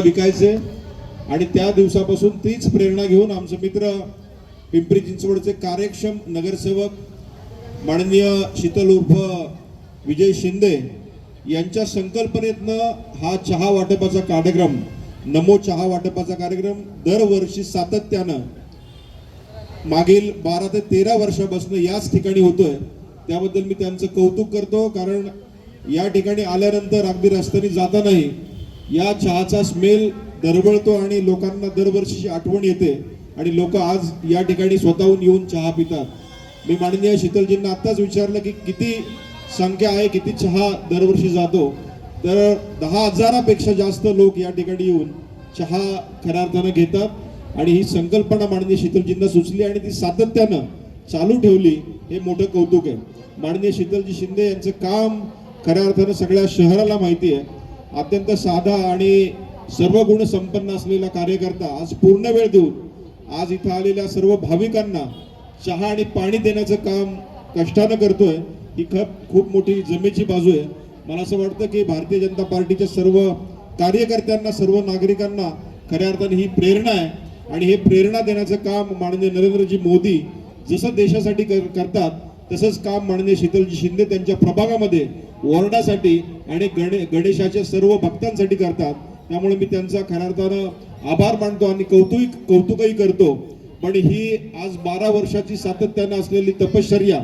विकायचे आणि त्या दिवसापासून तीच प्रेरणा घेऊन आमचे मित्र पिंपरी चिंचवडचे कार्यक्षम नगरसेवक माननीय शीतल उर्फ विजय शिंदे यांच्या संकल्पनेतनं हा चहा वाटपाचा कार्यक्रम नमो चहा वाटपाचा कार्यक्रम दरवर्षी सातत्यानं मागील बारा ते तेरा वर्षापासून याच ठिकाणी होतोय. त्याबद्दल मी त्यांचं कौतुक करतो कारण या ठिकाणी आल्यानंतर अगदी रस्त्याने जातानाही या चहाचा स्मेल दरवळतो आणि लोकांना दरवर्षीची आठवण येते. आणि लोक आज या ठिकाणी स्वतःहून येऊन चहा पितात. मी माननीय शीतलजींना आत्ताच विचारलं की किती संख्या आहे किती चहा दरवर्षी जातो? तर दहा हजारापेक्षा जास्त लोक या ठिकाणी येऊन चहा खऱ्या अर्थानं घेतात. आणि ही संकल्पना माननीय शीतलजींना सुचली आणि ती सातत्यानं चालू ठेवली हे मोठं कौतुक आहे. माननीय शीतलजी शिंदे यांचं काम खऱ्या अर्थानं सगळ्या शहराला माहिती आहे. अत्यंत साधा आणि सर्व गुण संपन्न असलेला कार्यकर्ता आज पूर्ण वेळ देऊन आज इथं आलेल्या सर्व भाविकांना चहा आणि पाणी देण्याचं काम कष्टानं करतोय. ही खप खूप मोठी जमेची बाजू आहे. मला असं वाटतं की भारतीय जनता पार्टीच्या सर्व कार्यकर्त्यांना सर्व नागरिकांना खऱ्या अर्थाने ही प्रेरणा आहे. आणि हे प्रेरणा देण्याचं काम माननीय नरेंद्रजी मोदी जसं देशासाठी कर- करतात तसंच काम माननीय शीतलजी शिंदे त्यांच्या प्रभागामध्ये वॉर्डासाठी आणि गणे गणेशाच्या सर्व भक्तांसाठी करतात. त्यामुळे मी त्यांचा खऱ्या अर्थानं आभार मानतो आणि कौतुक कौतुकही करतो. पण ही आज बारा वर्षाची सातत्यानं असलेली तपश्चर्या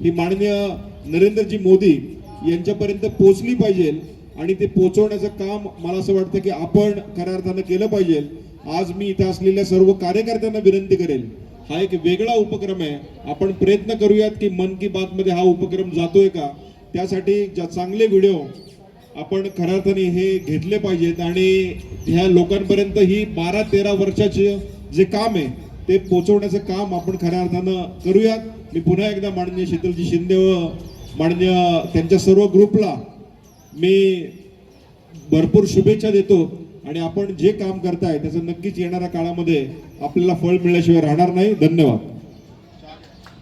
ही माननीय नरेंद्रजी मोदी यांच्यापर्यंत पोचली पाहिजे आणि ते पोचवण्याचं काम मला असं वाटतं की आपण खऱ्या अर्थानं केलं पाहिजे. आज मी इथं असलेल्या सर्व कार्यकर्त्यांना विनंती करेल. हा एक वेगळा उपक्रम आहे. आपण प्रयत्न करूयात की मन की बात मध्ये हा उपक्रम जातोय का? त्यासाठी ज्या चांगले व्हिडिओ आपण खऱ्या अर्थाने हे घेतले पाहिजेत आणि ह्या लोकांपर्यंत ही बारा तेरा वर्षाचे जे काम आहे ते पोचवण्याचं काम आपण खऱ्या अर्थानं करूयात. मी पुन्हा एकदा माननीय शीतलजी शिंदे व माननीय त्यांच्या सर्व ग्रुपला मी भरपूर शुभेच्छा देतो. आणि आपण जे काम करताय त्याचं नक्कीच येणाऱ्या काळामध्ये आपल्याला फळ मिळाल्याशिवाय राहणार नाही. धन्यवाद.